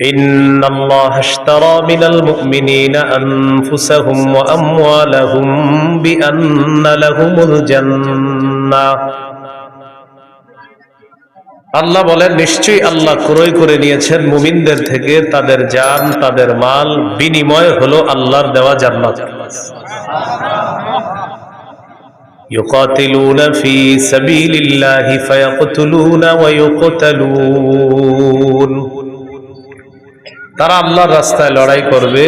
إن الله اشترى من المؤمنين أنفسهم وأموالهم بأن لهم الجنة আল্লাহ বলেন নিশ্চয়ই আল্লাহ ক্রয় করে নিয়েছেন মুমিনদের থেকে তাদের জান তাদের মাল বিনিময় হলো আল্লাহর দেওয়া জান্নাত يقاتلون في سبيل الله فيقتلون ويقتلون তারা আল্লাহর রাস্তায় লড়াই করবে।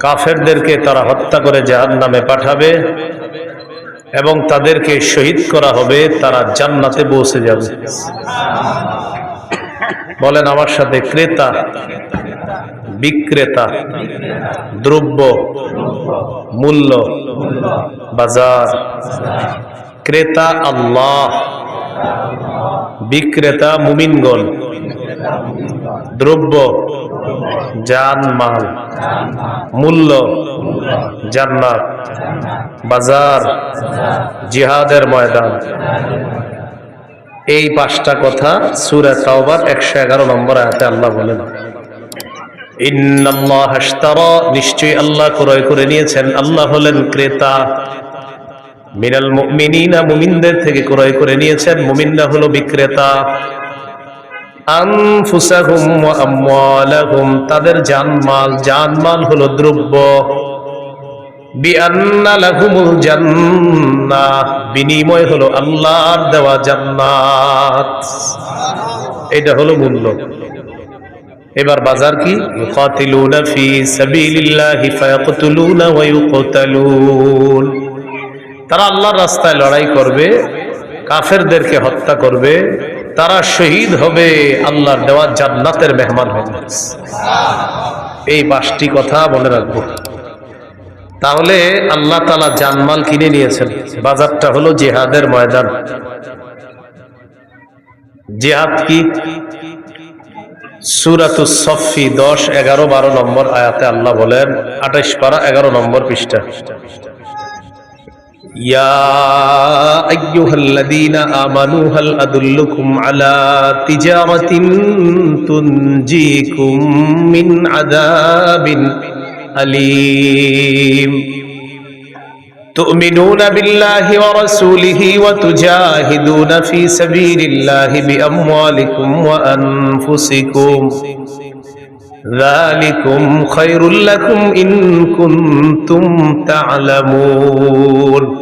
কাফেরদেরকে তারা হত্যা করে জাহান নামে পাঠাবে এবং তাদেরকে শহীদ করা হবে, তারা জান্নাতে পৌঁছে যাবে। বলেন আমার সাথে, ক্রেতা, বিক্রেতা, দ্রব্য, মূল্য, বাজার, ক্রেতা আল্লাহ, বিক্রেতা মুমিনগণ। দ্রব্য, জান, মাল, মূল্য, জান্নাত, বাজার, জিহাদের ময়দান। এই পাঁচটা কথা সুরা তাওবার একশো এগারো নম্বর আয়াতে আল্লাহ বলেন। নিশ্চয়ই আল্লাহ ক্রয় করে নিয়েছেন। আল্লাহ হলেন ক্রেতা। মিনাল মুমিনিনা, মুমিনদের থেকে ক্রয় করে নিয়েছেন। মুমিনরা হলো বিক্রেতা। তাদের জানমাল জানমাল হলো দ্রব্য। লাহুমুল বিনিময় হলো আল্লাহর দেওয়া জান্নাত। এটা হলো মূল্য। এবার বাজার কি? তারা আল্লাহর রাস্তায় লড়াই করবে, কাফেরদেরকে হত্যা করবে তারা শহীদ হবে, আল্লাহর দেওয়া জান্নাতের মেহমান হবে। এই পাঁচটি কথা মনে রাখব। তাহলে আল্লাহ তালা জানমাল কিনে নিয়েছেন। বাজারটা হলো জেহাদের ময়দান। জেহাদ কি? সুরাতুস সফি দশ, এগারো, বারো নম্বর আয়াতে আল্লাহ বলেন আঠাইশ পারা, এগারো নম্বর পৃষ্ঠা। يا أيها الذين آمنوا هل أدلكم على تجارة تنجيكم من عذاب أليم؟ تؤمنون بالله ورسوله وتجاهدون في سبيل الله بأموالكم وأنفسكم. ذلكم خير لكم إن كنتم تعلمون.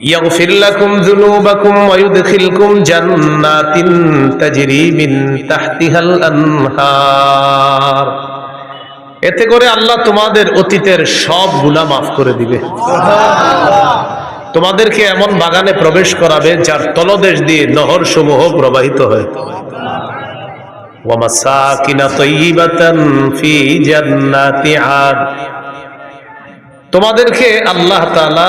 يغفر لكم ذنوبكم ويدخلكم جنات تجري من تحتها الأنهار এতে করে আল্লাহ তোমাদের অতীতের সব গুনাহ মাফ করে দিবে তোমাদেরকে এমন বাগানে প্রবেশ করাবে যার তলদেশ দিয়ে নহর সমূহ প্রবাহিত হয় ومساكن طيبة في جنات عاد তোমাদেরকে আল্লাহ তাআলা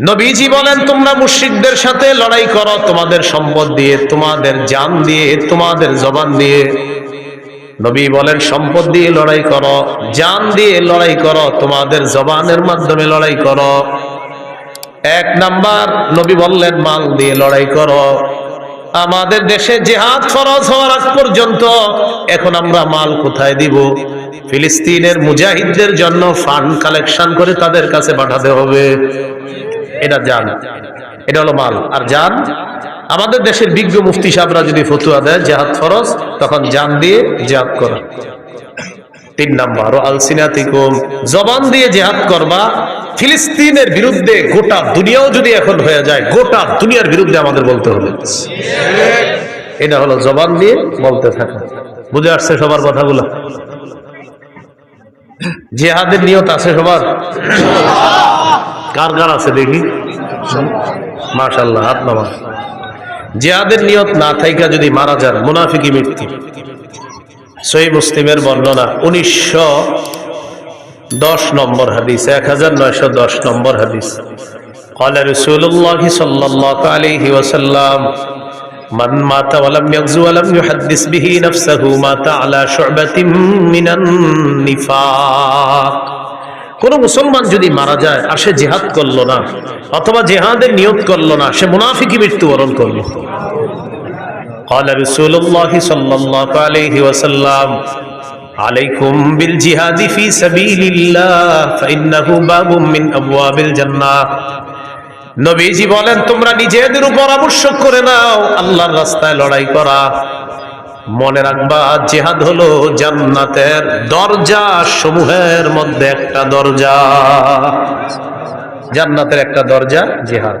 নবীজি বলেন, তোমরা মুশ্রিকদের সাথে লড়াই করো, তোমাদের সম্পদ দিয়ে, তোমাদের জান দিয়ে, তোমাদের জবান দিয়ে। নবী বলেন, সম্পদ দিয়ে লড়াই করো, জান দিয়ে লড়াই করো, তোমাদের জবানের মাধ্যমে লড়াই করো। এক নাম্বার, নবী বললেন, মাল দিয়ে লড়াই করো। আমাদের দেশে জেহাদ ফরজ হওয়ার আগ পর্যন্ত এখন আমরা মাল কোথায় দিব? ফিলিস্তিনের মুজাহিদদের জন্য ফান্ড কালেকশন করে তাদের কাছে পাঠাতে হবে। এটা জান। এটা হলো মাল। আর জান, আমাদের দেশের বিজ্ঞ মুফতি সাহেবরা যদি ফতুয়া দেয়, জেহাদ ফরজ, তখন জান দিয়ে জেহাদ করা। তিন নাম্বার, ও আলসিনাতিকুম, জবান দিয়ে জেহাদ করবা ফিলিস্তিনের বিরুদ্ধে গোটা দুনিয়াও যদি এখন হয়ে যায়, গোটা দুনিয়ার বিরুদ্ধে আমাদের বলতে হবে। এটা হলো জবান দিয়ে বলতে থাকা। বুঝে আসছে সবার কথাগুলো? জেহাদের নিয়ত আছে সবার? কার কার আছে দেখি? মাশাল্লাহ হাত নামা জেহাদের নিয়ত না থাইকা যদি মারা যান মুনাফিকি মৃত্যু। সই মুসলিমের বর্ণনা, উনিশশো দশ নম্বর হাদিস এক হাজার নয়শো দশ নম্বর হাদিস قال رسول الله صلى الله عليه وسلم من مات ولم يغزو ولم يحدث به نفسه مات على شعبة من النفاق কোন মুসলমান যদি মারা যায় আর সে জেহাদ করলো না অথবা জেহাদের নিয়ত করলো না সে মুনাফিকি মৃত্যুবরণ করলো قال رسول الله صلى الله عليه وسلم আলাইকুম বিল জিহাদি ফি সাবিলিল্লাহ, ফাইন্নাহু বাবুম মিন আবওয়াবিল জান্নাহ। নবীজি বলেন, তোমরা নিজেদের উপর আবশ্যক করে নাও, আল্লাহর রাস্তায় লড়াই করা। মনে রাখবা, জেহাদ হলো জান্নাতের দরজা, সমূহের মধ্যে একটা দরজা। জান্নাতের একটা দরজা, জেহাদ।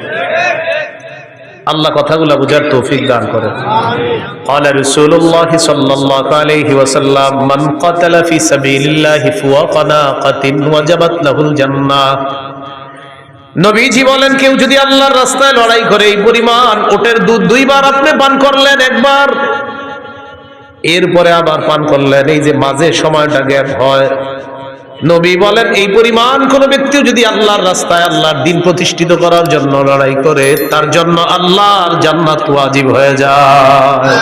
আল্লাহ কথাগুলো বুঝার তৌফিক দান করে قال رسول الله صلى الله عليه وسلم من قتل في سبيل الله فوق ناقة وجبت له الجنة নবীজি বলেন কেউ যদি আল্লাহর রাস্তায় লড়াই করে এই পরিমাণ ওটের দুধ দুইবার আপনি পান করলেন একবার এরপরে আবার পান করলেন এই যে মাঝে সময়টা গ্যাপ হয় নবী বলেন, এই পরিমাণ কোন ব্যক্তিও যদি আল্লাহর রাস্তায় আল্লাহর দিন প্রতিষ্ঠিত করার জন্য লড়াই করে, তার জন্য আল্লাহর জান্নাত ওয়াজিব হয়ে যায়।